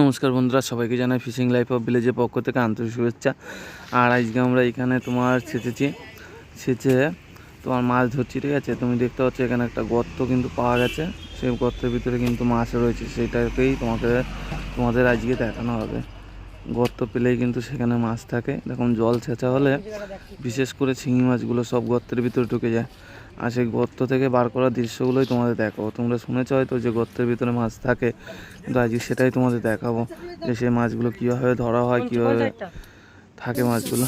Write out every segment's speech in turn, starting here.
নমস্কার বন্ধুরা, সবাইকে জানাই ফিশিং লাইফ অফ ভিলেজের পক্ষ থেকে আন্তরিক শুভেচ্ছা। আর আজকে আমরা এখানে তোমার ছেঁচেছি ছেঁচে তোমার মাছ ধরছি, ঠিক আছে? তুমি দেখতে পাচ্ছ এখানে একটা গর্ত কিন্তু পাওয়া গেছে। সেই গর্তের ভিতরে কিন্তু মাছ রয়েছে সেটাকেই তোমাকে, তোমাদের আজকে দেখানো হবে। গর্ত পেলেই কিন্তু সেখানে মাছ থাকে। দেখুন জল ছেঁচা হলে বিশেষ করে শিঙি মাছগুলো সব গর্তের ভিতরে ঢুকে যায়। আর সেই গর্ত থেকে বার করা দৃশ্যগুলোই তোমাদের দেখাবো। তোমরা শুনেছ হয়তো যে গর্তের ভিতরে মাছ থাকে, কিন্তু আজকে সেটাই তোমাদের দেখাবো যে সেই মাছগুলো কীভাবে ধরা হয়, কীভাবে থাকে মাছগুলো।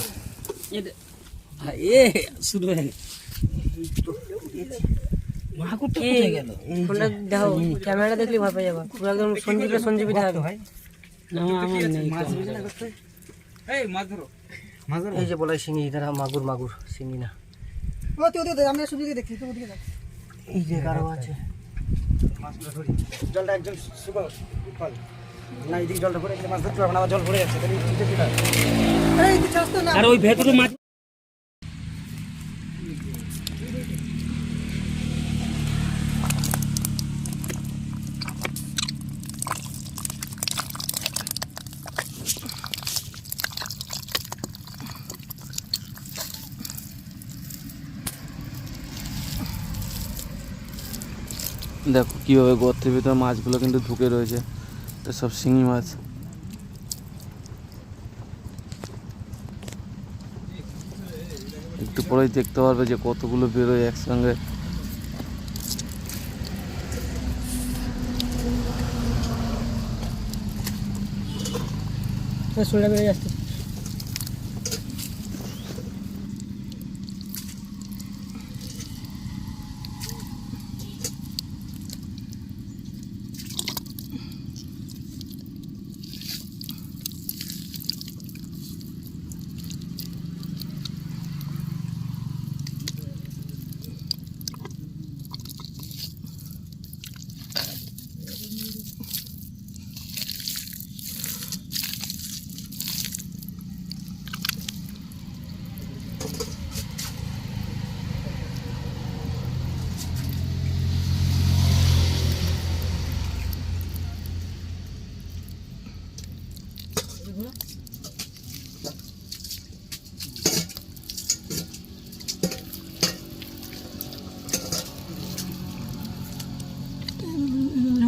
হয়ে দেখলে ভয় যাব। সঞ্জীবী এই যে বলাই শিঙি তারা মাগুর মাগুর শিঙি না। আমরা সুবিধা দেখি ওদিকে এই যে কারও আছে। জলটা একদম শুকো ফল না এদিকে জলটা ভরে গেলে মাছ ধরতে পারব না জল ভরে যাচ্ছে তাহলে আর ওই ভেতরে মাছ দেখো কীভাবে গর্তের ভিতরে মাছগুলো কিন্তু ঢুকে রয়েছে। এটা সব শিঙি মাছ। একটু পরেই দেখতে পারবে যে কতগুলো বেরোয় একসঙ্গে। শরীরটা বেড়ে যাচ্ছে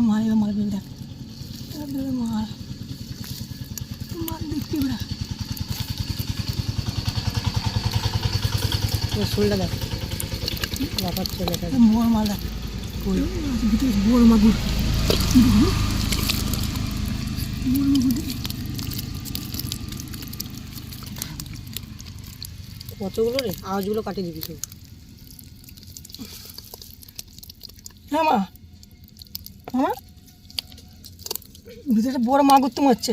মার মার দেখ মার মার দেখতে বেড়া শরীরটা দেখ। মার মাগুর কতগুলো রে? আওয়াজগুলো কাটিয়ে দিবি সব হ্যাঁ মা। মামা। ভিতরে বড় মাগুর তো হচ্ছে।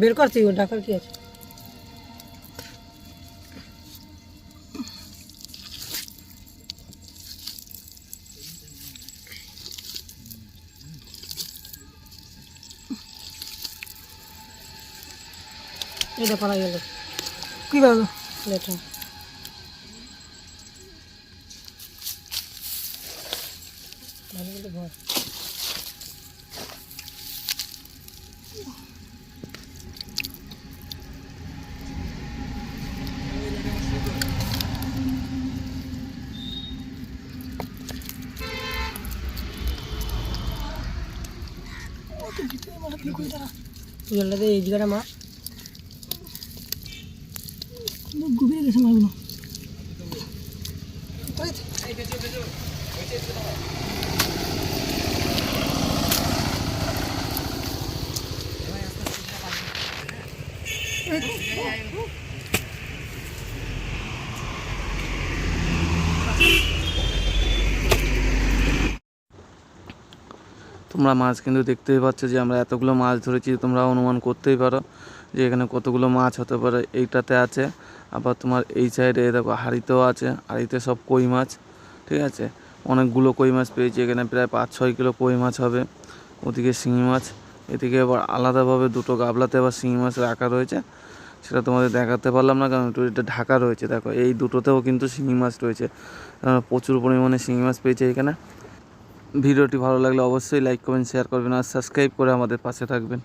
বের কর তুই ডাকার কি আছে? এটা পালা গেল কি বলো লেটা ভালো করে ভর জলটা দিয়ে এই জায়গাটা মার গেছে মাগুলো তোমরা মাছ কিন্তু দেখতেই পাচ্ছ যে আমরা এতগুলো মাছ ধরেছি, তোমরা অনুমান করতেই পারো। যে এখানে কতগুলো মাছ হতে পারে, এইটাতে আছে। আবার তোমার এই সাইডে দেখো হাড়িতেও আছে, হাড়িতে সব কই মাছ, ঠিক আছে? অনেকগুলো কই মাছ পেয়েছি, এখানে প্রায় পাঁচ ছয় কিলো কই মাছ হবে। ওদিকে শিঙি মাছ, এদিকে আবার আলাদাভাবে দুটো গাবলাতে আবার শিঙি মাছ রাখা রয়েছে। সেটা তোমাদের দেখাতে পারলাম না, কারণ একটু এটা ঢাকা রয়েছে, দেখো। এই দুটোতেও কিন্তু শিঙি মাছ রয়েছে। প্রচুর পরিমাণে শিঙি মাছ পেয়েছে এখানে। ভিডিওটি ভালো লাগলে অবশ্যই লাইক করবেন শেয়ার করবেন আর সাবস্ক্রাইব করে আমাদের পাশে থাকবেন।